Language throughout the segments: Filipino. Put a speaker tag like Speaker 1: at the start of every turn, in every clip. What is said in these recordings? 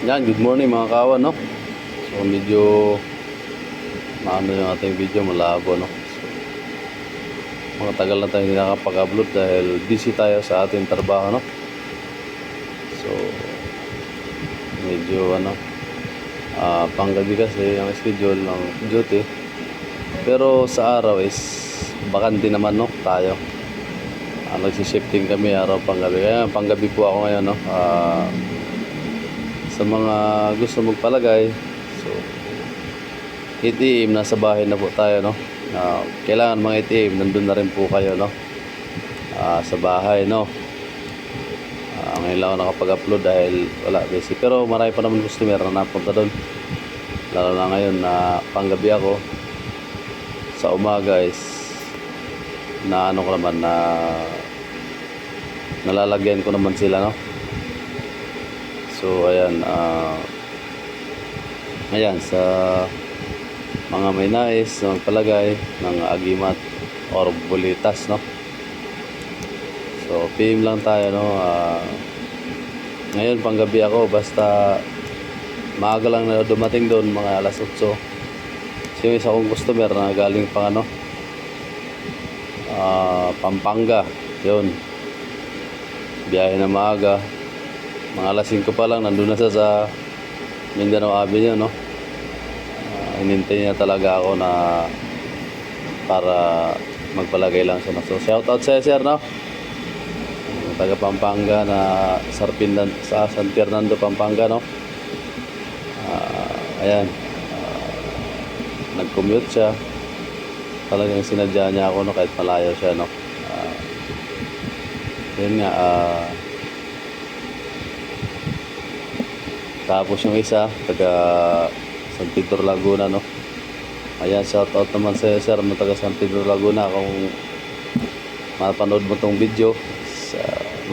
Speaker 1: Yan, good morning mga kawan, no? So, medyo maano yung ating video, malabo, no? So, mga tagal na tayo hindi nakapag-upload dahil busy tayo sa ating trabaho, no? So, medyo, ano, ah panggabi kasi ang schedule ng duty. Pero sa araw is bakante naman, no? Tayo. Ah, nagsi-shifting kami araw panggabi. Kaya panggabi po ako ngayon, no? Ah, sa mga gusto magpalagay. So ATM nasa bahay na po tayo no? Ah, kailangan mga ATM nandun na rin po kayo no? Ah, sa bahay no? Ah, ngayon lang ako nakapag-upload dahil wala busy. Pero marami pa naman customer na napunta doon lalo na ngayon na panggabi ako. Sa umaga is na ano ko naman na nalalagyan ko naman sila no So ayan, ah ayan sa mga may nais na magpalagay ng agimat or bulitas, no? So PM lang tayo, no? Ah, ngayon panggabi ako, basta maaga lang na dumating doon, mga alas 8. So yung isa kong customer na galing pang ano, ah Pampanga, yun. Biyahe na maaga, mga alas 5 pa lang, nandun na siya sa Mindanao Avenue, no? Uh, inintay niya talaga ako na para magpalagay lang siya. So, shout out sa sir, no? Yung taga Pampanga na Sarpindan, sa San Fernando, Pampanga, no? Ah, ayan. Ah, nag-commute siya. Talagang sinadya niya ako, no? Kahit malayo siya, no? Ah, yun nga, ah... Tapos yung isa, taga San Pedro Laguna, no? Ayan, shout out naman sa sir na taga San Pedro Laguna kung mapanood mo tong video. Sa,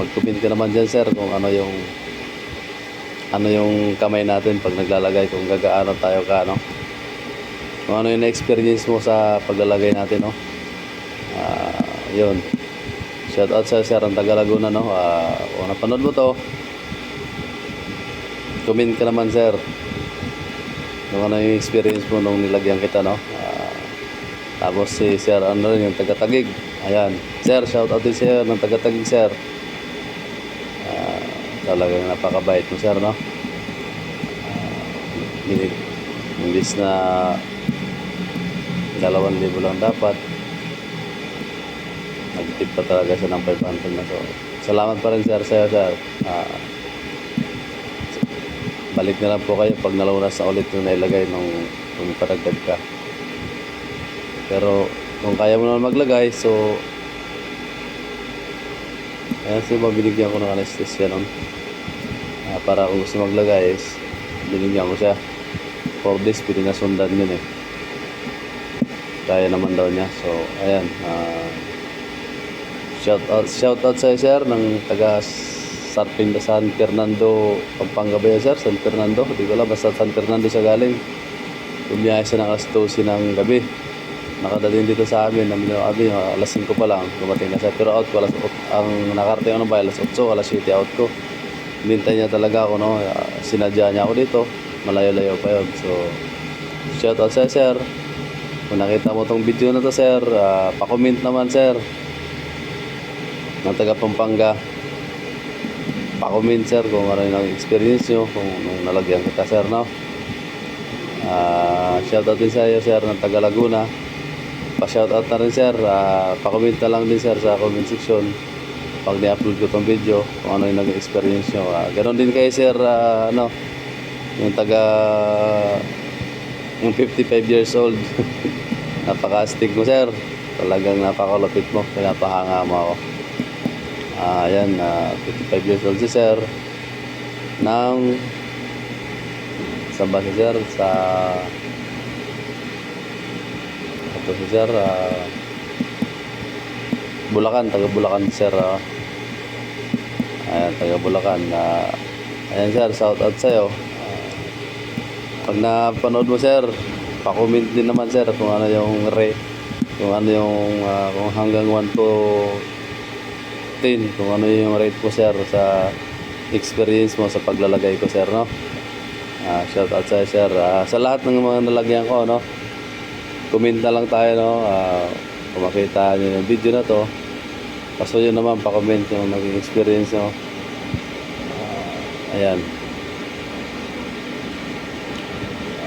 Speaker 1: mag-comment ka naman dyan, sir, kung ano yung ano yung kamay natin pag naglalagay, kung gagaano tayo ka, no? Kung ano yung experience mo sa paglalagay natin, no? Ah, yun. Shout out sa sir ang taga Laguna, no? Ah, kung napanood mo to, comment ka naman sir. Ano yung experience mo nung nilagyan kita no? Ah, tapos si sir ano rin yung taga-tagig. Ayan. Sir shout out din sir ng taga-tagig sir. Ah, talagang napakabait mo sir no? Uh, imbis na dalawang libo lang dapat. Nagtip pa talaga siya ng 500 na so salamat pa rin sir sa'yo sir. Ah, balik na lang po kayo pag nalunas na ulit yung nailagay nung kung paragdag ka. Pero kung kaya mo naman maglagay, so ayan so binigyan ko ng anesthesia nun. Ah, para kung gusto maglagay is binigyan ko siya. 4 days pininasundan yun eh. Kaya naman daw niya. So ayan. ah shout out shout out sa sir ng taga Sarpin San Fernando Pampanga ba sir? San Fernando? Hindi ko alam basta San Fernando siya galing. Bumiyahe siya ng alas 12 ng gabi. Nakadating dito sa amin namin yung abi alas 5 pa lang dumating na siya. Pero out ko alas 8 ang nakarating ano ba alas 8 alas 7 out ko. Hinintay niya talaga ako no? Ah, sinadya niya ako dito. Malayo-layo pa yun. So shout out sa sir. Kung nakita mo tong video na to sir uh, pa-comment naman sir. Ng taga Pampanga pa-comment sir kung ano yung experience nyo kung nung nalagyan kita sir no? Ah, shoutout din sa iyo sir ng taga Laguna. Pa-shoutout na rin sir. Ah, pa-comment na lang din sir sa comment section. Pag ni-upload ko tong video kung ano yung experience nyo. Ah, ganon din kayo sir ah, ano yung taga yung 55 years old. Napaka-astig mo sir. Talagang napakalapit mo. Pinapahanga mo ako Ah, ayan, ah, 55 years old si sir. Nang saan ba si sir? Sa ito si sir, ah, Bulacan, taga Bulacan si sir. ah. ayan, taga Bulacan. ah, ayan sir, shout out sa'yo. Pag napanood mo sir, pa-comment din naman sir kung ano yung rate, kung ano yung, ah, kung hanggang 1 to 10 kung ano yung rate ko sir sa experience mo sa paglalagay ko sir no Ah, shout out sa sir. Ah, sa lahat ng mga nalagyan ko, no? Comment na lang tayo, no? Ah, kung makita niyo yung video na to. Kaso yun naman, pa-comment yung naging experience nyo. Ah, ayan.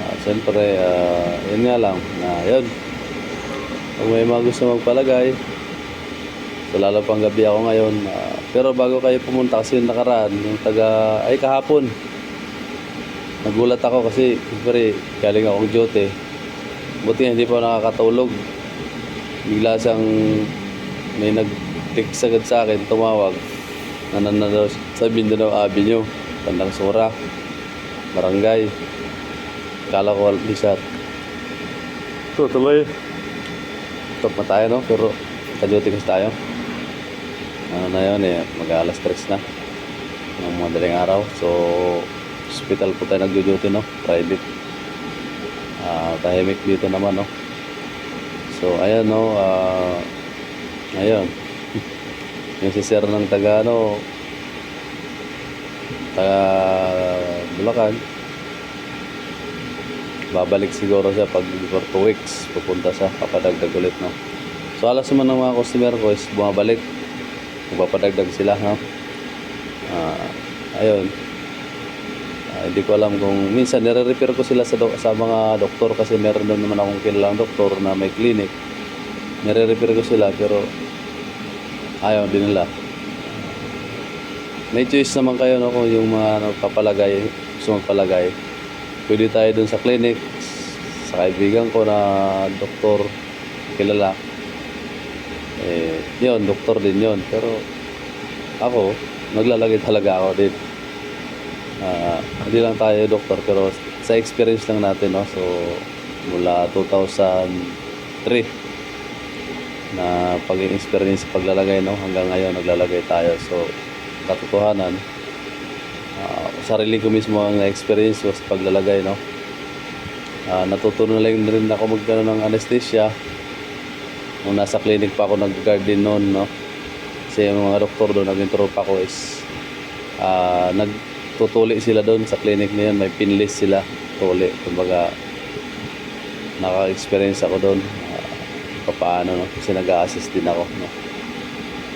Speaker 1: Ah, Siyempre, ah, yun nga lang. Na, yun. Kung may mga gusto magpalagay, so lalo pang gabi ako ngayon. ah, pero bago kayo pumunta kasi yung nakaraan, yung taga, ay kahapon. Nagulat ako kasi, siyempre, galing akong duty. Buti hindi pa nakakatulog. Bigla siyang may nag-text agad sa akin, tumawag. Nanan na daw sa Mindanao Avenue, Tandang Sura, Barangay. Kala ko di siya. So, tuloy. Stop na tayo, no? Pero, ka-duty kasi tayo. Ano na yun, eh, mag-alas 3 na. Ng madaling araw. So, hospital po tayo nag-duty, no? Private. Ah, tahimik dito naman, no? So, ayan, no? Ah, ayun. Yung si sir ng taga, ano, taga Bulacan. Babalik siguro siya pag for 2 weeks. Pupunta siya, papadagdag ulit, no? So, alas naman ng mga customer ko is bumabalik. Magpapadagdag sila, no? Ah, ayun. Ah, hindi ko alam kung minsan nire-repair ko sila sa do- sa mga doktor kasi meron doon naman akong kilalang doktor na may clinic. Nire-repair ko sila pero ayaw din nila. May choice naman kayo no kung yung mga nagpapalagay, gusto magpalagay. Pwede tayo doon sa clinic sa kaibigan ko na doktor kilala. Eh, yun, doktor din yun. Pero ako, naglalagay talaga ako din. Ah, hindi lang tayo doktor pero sa experience lang natin no? So mula 2003 na paging experience sa paglalagay no? Hanggang ngayon naglalagay tayo. So katotohanan ah, sarili ko mismo ang na-experience ko sa paglalagay no? Ah, natutunan lang rin ako magkaroon ng anesthesia nung nasa clinic pa ako nag-guard noon no? Kasi yung mga doktor doon naging tropa ko is ah, nagtutuli sila doon sa clinic na yun. May pinlist sila tuli. Kumbaga naka-experience ako doon uh, paano no? Kasi nag-assist din ako no?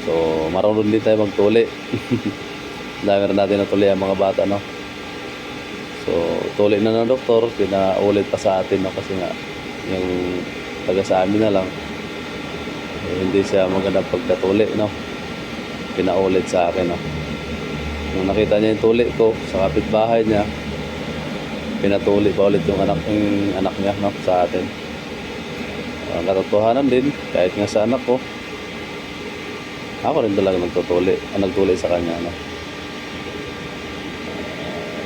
Speaker 1: So marunong din tayo magtuli. Dami rin natin natuli ang mga bata no? So tuli na ng doktor pinaulit pa sa atin no? Kasi nga yung taga sa amin na lang eh, hindi siya magandang pagkatuli no? Pinaulit sa akin no? Nung nakita niya yung tuli ko sa kapitbahay niya pinatuli pa ulit yung anak yung anak niya no? Sa atin. Ang katotohanan din kahit nga sa anak ko ako rin talaga nagtutuli ang nagtuli sa kanya no? Ah,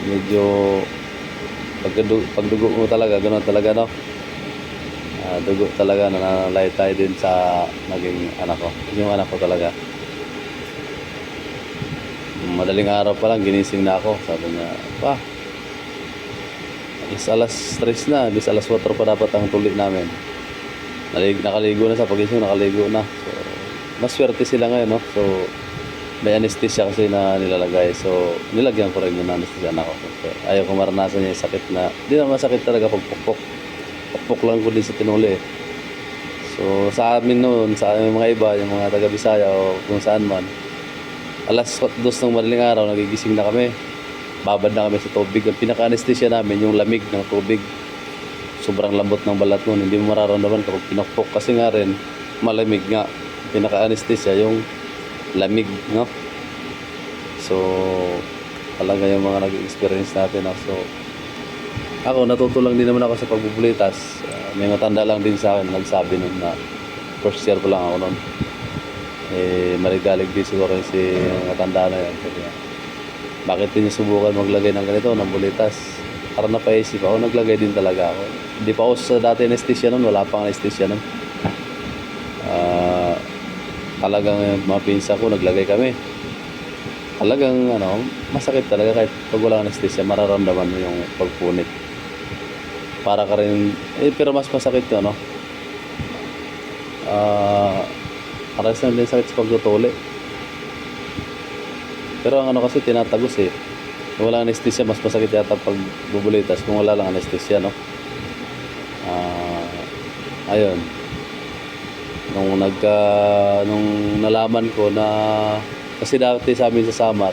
Speaker 1: medyo pagdugo, pagdugo mo talaga ganoon talaga no? Ah, dugo talaga nananalay tayo din sa naging anak ko. Yung anak ko talaga. Madaling araw pa lang ginising na ako. Sabi niya pa is alas 3 na bis alas 4 pa dapat ang tuli namin. Nalig, nakaligo na sa pagising nakaligo na. So maswerte sila ngayon no? So may anesthesia kasi na nilalagay. So nilagyan ko rin yung anesthesia na ako. So, ayaw ko maranasan yung sakit na di na masakit talaga pag pukpok lang ko din sa tinuli. So sa amin noon sa aming mga iba yung mga taga Bisaya o kung saan man alas 2 ng madaling araw nagigising na kami. Babad na kami sa tubig. Ang pinaka-anesthesia namin yung lamig ng tubig. Sobrang lambot ng balat nun hindi mo mararamdaman kapag pinukpok kasi nga rin malamig nga. Pinaka-anesthesia yung lamig no? So talaga yung mga nag-experience natin no? so ako natutulang din naman ako sa pagbubulitas. Ah, may matanda lang din sa akin nagsabi nun na first year ko lang ako nun. Eh maligalig din siguro si matanda na yun. Sabi bakit din subukan maglagay ng ganito ng bulitas? Para napaisip ako naglagay din talaga ako. Hindi pa ako sa dati anesthesia nun wala pang anesthesia nun. Ah, talagang mga ko naglagay kami. Talagang ano masakit talaga kahit pag wala anesthesia mararamdaman mo yung pagpunit para ka rin eh pero mas masakit yun ano ah pares na din sakit sa pagtutuli pero ang ano kasi tinatagos eh Kung wala anesthesia, mas masakit yata pag bubulitas kung wala lang anesthesia, no? Ah, ayun. Nung nagka, nung nalaman ko na, kasi dati sa amin sa Samar,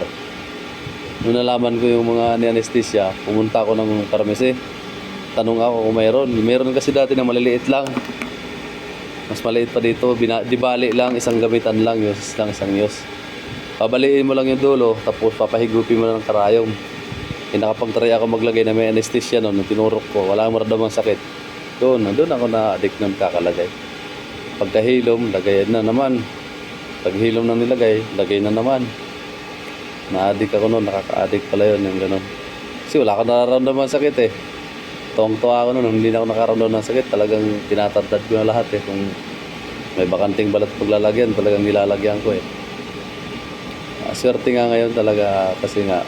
Speaker 1: nung nalaman ko yung mga ni anesthesia, pumunta ako ng Parmese. Tanong ako kung mayroon. Mayroon kasi dati na maliliit lang. Mas maliit pa dito, bina, di lang, isang gamitan lang, yus lang, isang yus. Pabaliin mo lang yung dulo, tapos papahigupin mo lang ng karayom. Eh, nakapag-try ako maglagay na may anesthesia noon, tinurok ko, wala akong maramdamang sakit. Doon, doon ako na-addict ng kakalagay. Pagkahilom, lagay na naman. Paghilom na nilagay, lagay na naman. Na-addict ako noon, nakaka-addict pala yun, yung gano'n. Kasi wala akong nararamdaman sakit eh. Tuwang-tuwa ako noon, hindi na ako nakaramdam ng sakit. Talagang tinatantad ko na lahat eh. Kung may bakanting balat paglalagyan, talagang nilalagyan ko eh. Ah, swerte nga ngayon talaga kasi nga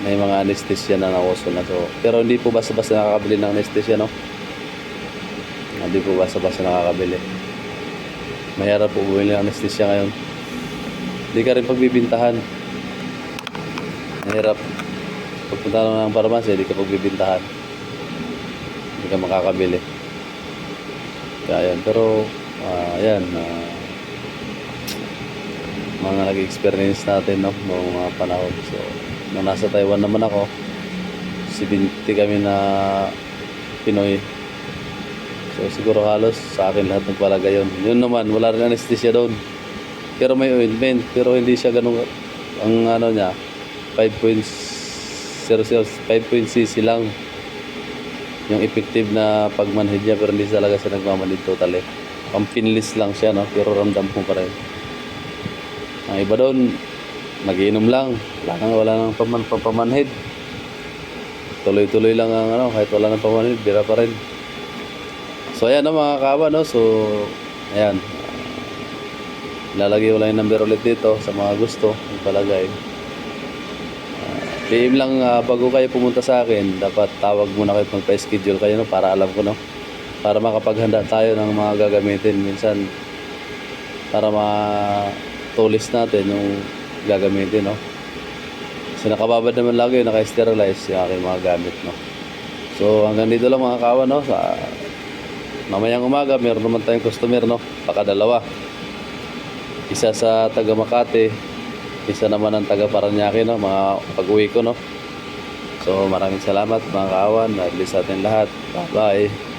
Speaker 1: may mga anesthesia na nauso na to. Pero hindi po basta-basta nakakabili ng anesthesia, no? Hindi po basta-basta nakakabili. Mahirap po bumili ng anesthesia ngayon. Hindi ka rin pagbibintahan. Mahirap. Pagpunta ng parmasya, hindi ka pagbibintahan. Hindi ka makakabili. Kaya. Pero, ah, yan. ah, mga nag-experience natin no noong mga panahon so nung nasa Taiwan naman ako 70 kami na Pinoy so siguro halos sa akin lahat nagpalaga yun yun naman wala rin anesthesia doon pero may ointment pero hindi siya ganun ang ano niya 5.00 5.cc lang yung effective na pagmanhid niya pero hindi talaga siya nagmamanhid totally pang pinless lang siya no pero ramdam mo pa rin ang iba doon, nagiinom lang. Wala nang, wala nang paman, pampamanhid. Tuloy-tuloy lang ang ano, kahit wala nang pamanhid, bira pa rin. So ayan no, mga kawa, no? So, ayan. Lalagay ko lang yung number ulit dito sa mga gusto. Yung palagay. Uh, PM lang ah, bago kayo pumunta sa akin, dapat tawag muna kayo magpa-schedule kayo no, para alam ko no. Para makapaghanda tayo ng mga gagamitin minsan para ma tulis natin yung gagamitin, no? Kasi nakababad naman lagi, naka-sterilize yung aking mga gamit, no? So, hanggang dito lang mga kawan, no? Sa mamayang umaga, meron naman tayong customer, no? Pakadalawa. Isa sa taga Makati, isa naman ang taga Paranaque, no? Mga pag-uwi ko, no? So, maraming salamat mga kawan. God bless atin lahat. Bye-bye.